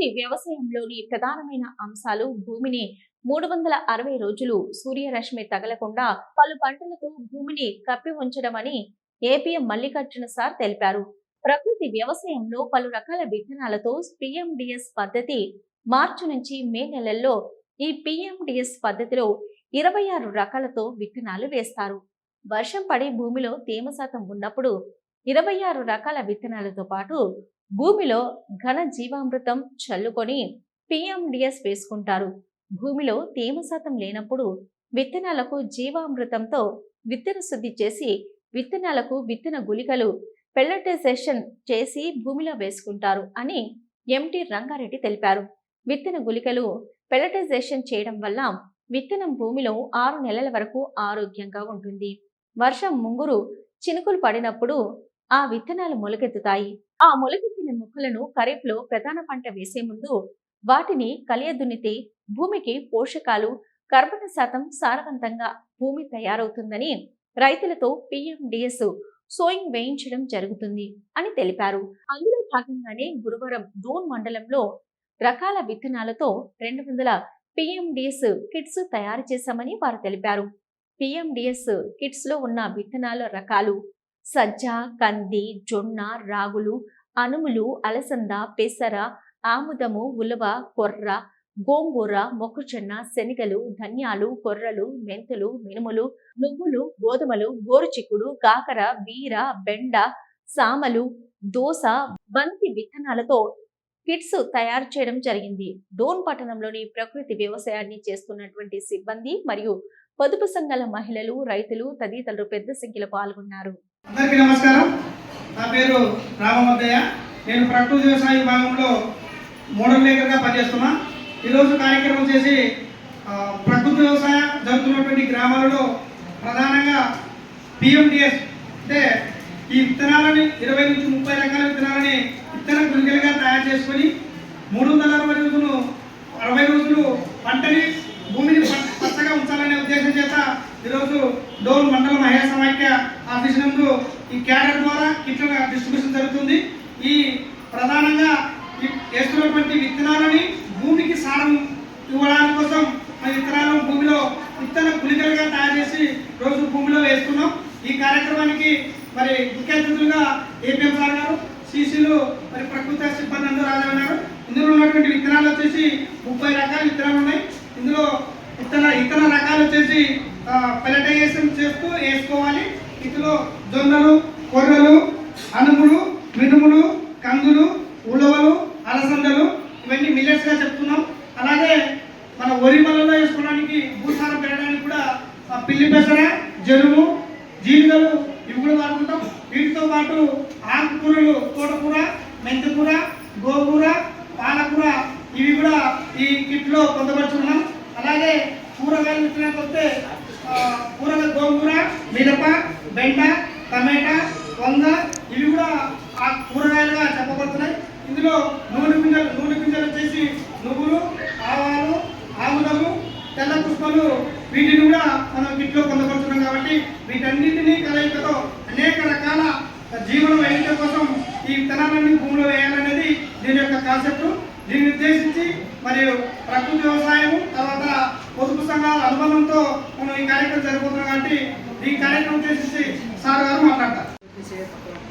ప్రకృతి వ్యవసాయంలోని ప్రధానమైన అంశాలు భూమిని మూడు వందల అరవై రోజులు సూర్యరశ్మి తగలకుండా పలు పంటలతో భూమిని కప్పి ఉంచడమని ఏపీఎం మల్లికార్జున సార్ తెలిపారు. ప్రకృతి వ్యవసాయంలో పలు రకాల విత్తనాలతో పిఎండిఎస్ పద్ధతి మార్చి నుంచి మే నెలల్లో ఈ పిఎండిఎస్ పద్ధతిలో ఇరవై ఆరు రకాలతో విత్తనాలు వేస్తారు. వర్షం పడి భూమిలో తేమ శాతం ఉన్నప్పుడు ఇరవై ఆరు రకాల విత్తనాలతో పాటు భూమిలో ఘన జీవామృతం చల్లుకొని పిఎండిఎస్ వేసుకుంటారు. భూమిలో తేమ శాతం లేనప్పుడు విత్తనాలకు జీవామృతంతో విత్తన శుద్ధి చేసి విత్తనాలకు విత్తన గుళికలు పెల్లటైజేషన్ చేసి భూమిలో వేసుకుంటారు అని ఎంటి రంగారెడ్డి తెలిపారు. విత్తన గుళికలు పెల్లటైజేషన్ చేయడం వల్ల విత్తనం భూమిలో ఆరు నెలల వరకు ఆరోగ్యంగా ఉంటుంది. వర్షం ముంగురు చినుకులు పడినప్పుడు ఆ విత్తనాలు మొలకెత్తుతాయి. ఆ మొలకెత్తిన మొక్కలను ఖరీఫ్లో ప్రధాన పంట వేసే ముందు వాటిని కలియదున్నితే భూమికి పోషకాలు కర్బన శాతం సారవంతంగా భూమి తయారవుతుందని రైతులతో పిఎండిఎస్ సోయింగ్ వేయించడం జరుగుతుంది అని తెలిపారు. అందులో భాగంగానే గురువారం డోన్ మండలంలో రకాల విత్తనాలతో రెండు వందల పిఎండిఎస్ కిట్స్ తయారు చేశామని వారు తెలిపారు. పిఎండిఎస్ కిట్స్లో ఉన్న విత్తనాల రకాలు సజ్జ కంది జొన్న రాగులు అనుములు అలసంద పెసర ఆముదము ఉలవ కొర్ర గోంగూర మొక్కజొన్న శనగలు ధన్యాలు కొర్రలు మెంతులు మినుములు నువ్వులు గోధుమలు గోరుచిక్కుడు కాకర బీర బెండ సామలు దోస బంతి విత్తనాలతో కిట్స్ తయారు చేయడం జరిగింది. డోన్ పట్టణంలోని ప్రకృతి వ్యవసాయాన్ని చేస్తున్నటువంటి సిబ్బంది మరియు పొదుపు సంఘాల మహిళలు రైతులు తదితరులు పెద్ద సంఖ్యలో పాల్గొన్నారు. అందరికీ నమస్కారం. నా పేరు రామమద్దయ్య నేను ప్రకృతి వ్యవసాయ విభాగంలో మోడల్ మేకర్గా పనిచేస్తున్నా. ఈరోజు కార్యక్రమం చేసి ప్రకృతి వ్యవసాయం జరుగుతున్నటువంటి గ్రామాలలో ప్రధానంగా పిఎండిఎస్ అంటే ఈ విత్తనాలని ఇరవై నుంచి ముప్పై రకాల విత్తనాలని విత్తన గుళికలుగా తయారు చేసుకొని మూడు వందల అరవై రోజులు అరవై రోజులు పంటని భూమిని ప- పచ్చగా ఉంచాలనే ఉద్దేశం చేత ఈరోజు డోన్ మండల మహిళా సమాఖ్య ఆఫీస్ నందు ఈ క్యాడర్ ద్వారా కిట్ల డిస్ట్రిబ్యూషన్ జరుగుతుంది. ఈ ప్రధానంగా వేస్తున్నటువంటి విత్తనాలని భూమికి సారం ఇవ్వడానికి కోసం ఆ విత్తనాలను భూమిలో విత్తన గుళికలుగా తయారు చేసి రోజు భూమిలో వేస్తున్నాం. ఈ కార్యక్రమానికి మరి ముఖ్య అతిథులుగా ఏపీఎం సార్ గారు సీసీలు మరి ప్రకృతి సిబ్బంది అందరూ రాజామన్నారు ఇందులో ఉన్నటువంటి విత్తనాలు వచ్చేసి ముప్పై రకాల విత్తనాలు ఉన్నాయి. ఇందులో విత్తన ఇతర రకాలు వచ్చేసి పెలటైజేషన్ చేస్తూ వేసుకోవాలి. ఇందులో జొన్నలు కొర్రలు అనుములు మినుములు కందులు ఉలవలు అలసందలు ఇవన్నీ మిల్లెట్స్గా చెప్తున్నాం. అలాగే మన వరి మలలో వేసుకోవడానికి భూసారం పెరగడానికి కూడా పిల్లి పెసర జరుము జీవితలు ఇవి కూడా వాడుకుంటాం. వీటితో పాటు ఆకుకూరలు తోటకూర మెంతికూర గోకూర పాలకూర ఇవి కూడా ఈ కిట్లో పొందపరుచుకున్నాం అలాగే కూరగాయలు విత్తనానికి వస్తే కూరగాయ గోంగూర మిరప బెండ టమాటా వంద ఇవి కూడా ఆ కూరగాయలుగా చెప్పబడుతున్నాయి. ఇందులో నూనె గింజలు నూనె గింజలు వచ్చేసి నువ్వులు ఆవాలు ఆముదము తెల్ల పుష్పలు. వీటిని కూడా మనం కిట్లో పొందబడుతున్నాం కాబట్టి వీటన్నిటినీ కలయికతో అనేక రకాల జీవన వైద్యం కోసం ఈ విత్తనాలన్నీ భూమిలో వేయాలనేది దీని యొక్క కాన్సెప్ట్. దీన్ని ఉద్దేశించి మరియు ప్రకృతి వ్యవసాయం తర్వాత పొదుపు సంఘాల అనుబంధంతో మనం ఈ కార్యక్రమం జరగబోతున్నాం కాబట్టి ఈ కార్యక్రమం ఉద్దేశించి సార్ గారు మాట్లాడతారు. 一些法官